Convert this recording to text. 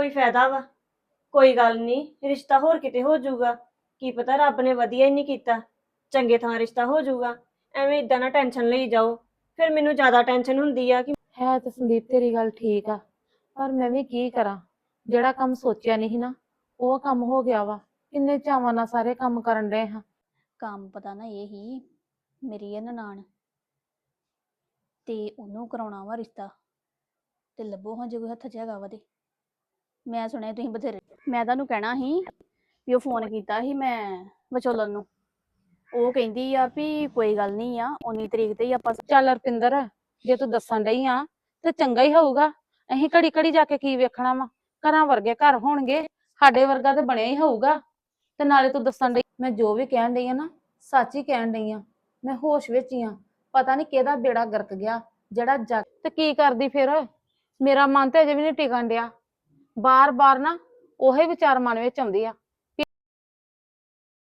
ਕੋਈ ਫਾਇਦਾ ਵਾ? ਕੋਈ ਗੱਲ ਨਹੀਂ ਰਿਸ਼ਤਾ ਹੋਰ ਕਿਤੇ ਹੋ ਜਾਊਗਾ। ਕੀ ਪਤਾ ਰੱਬ ਨੇ ਵਧੀਆ ਹੀ ਨਹੀਂ ਕੀਤਾ। ਚੰਗੇ ਥਾਂ ਰਿਸ਼ਤਾ ਹੋ ਜਾਊਗਾ। ਐਵੇਂ ਇਦਾਂ ਨਾ ਟੈਨਸ਼ਨ ਲਈ ਜਾਓ। ਫਿਰ ਮੈਨੂੰ ਜ਼ਿਆਦਾ ਟੈਨਸ਼ਨ ਹੁੰਦੀ ਆ ਕਿ ਹੈ ਤੇ ਸੰਦੀਪ ਤੇਰੀ ਗੱਲ ਠੀਕ ਆ। ਪਰ ਮੈਂ ਵੀ ਕੀ ਕਰਾਂ? ਜਿਹੜਾ ਕੰਮ ਸੋਚਿਆ ਨਹੀਂ ਸੀ ਨਾ ਉਹ ਕੰਮ ਹੋ ਗਿਆ ਵਾ। ਕਿੰਨੇ ਚਾਵਾਂ ਨਾਲ ਸਾਰੇ ਕੰਮ ਕਰਨ ਡਏ ਹਾਂ। ਕੰਮ ਪਤਾ ਨਾ ਇਹ ਹੀ ਮੇਰੀ ਇਹ ਨਨਾਣ। ਤੇ ਉਹਨੂੰ ਕਰਾਉਣਾ ਵਾ ਰਿਸ਼ਤਾ। ਤੇ ਲੱਭੋ ਹਾਂ ਜੇ ਕੋਈ ਹੱਥ 'ਚ ਹੈਗਾ ਵਾ ਤੇ। ਮੈਂ ਸੁਣਿਆ ਤੁਸੀਂ ਬਥੇਰੇ, ਮੈਂ ਤੁਹਾਨੂੰ ਕਹਿਣਾ ਸੀ ਵੀ ਉਹ ਫੋਨ ਕੀਤਾ ਸੀ ਮੈਂ ਵਿਚੋਲਨ ਨੂੰ। ਉਹ ਕਹਿੰਦੀ ਆ ਵੀ ਕੋਈ ਗੱਲ ਨਹੀਂ ਆ 19 ਤਰੀਕ ਤੇ ਹੀ ਆਪਾਂ ਚੱਲ ਰਪਿੰਦਰ, ਜੇ ਤੂੰ ਦੱਸਣ ਡਈ ਆ, ਤੇ ਚੰਗਾ ਹੀ ਹੋਊਗਾ। ਅਸੀਂ ਘੜੀ ਘੜੀ ਜਾ ਕੇ ਕੀ ਵੇਖਣਾ ਵਾ? ਘਰਾਂ ਵਰਗੇ ਘਰ ਹੋਣਗੇ, ਸਾਡੇ ਵਰਗਾ ਤੇ ਬਣਿਆ ਹੀ ਹੋਊਗਾ। ਤੇ ਨਾਲੇ ਤੂੰ ਦੱਸਣ ਡਈ, ਮੈਂ ਜੋ ਵੀ ਕਹਿਣ ਡਈ ਆ ਨਾ, ਸੱਚ ਹੀ ਕਹਿਣ ਡਈ ਆ। ਮੈਂ ਹੋਸ਼ ਵਿੱਚ ਹੀ ਆ, ਪਤਾ ਨਹੀਂ ਕਿਹਦਾ ਬੇੜਾ ਗਰਕ ਗਿਆ, ਜਿਹੜਾ ਜੱਗ ਤੇ ਕੀ ਕਰਦੀ ਫਿਰ? ਮੇਰਾ ਮਨ ਤੇ ਅਜੇ ਵੀ ਨਹੀਂ ਟਿਕਣ ਡਿਆ। ਬਾਰ-ਬਾਰ ਨਾ ਉਹੇ ਵਿਚਾਰ ਮਨ ਵਿੱਚ ਆਉਂਦੇ ਆ।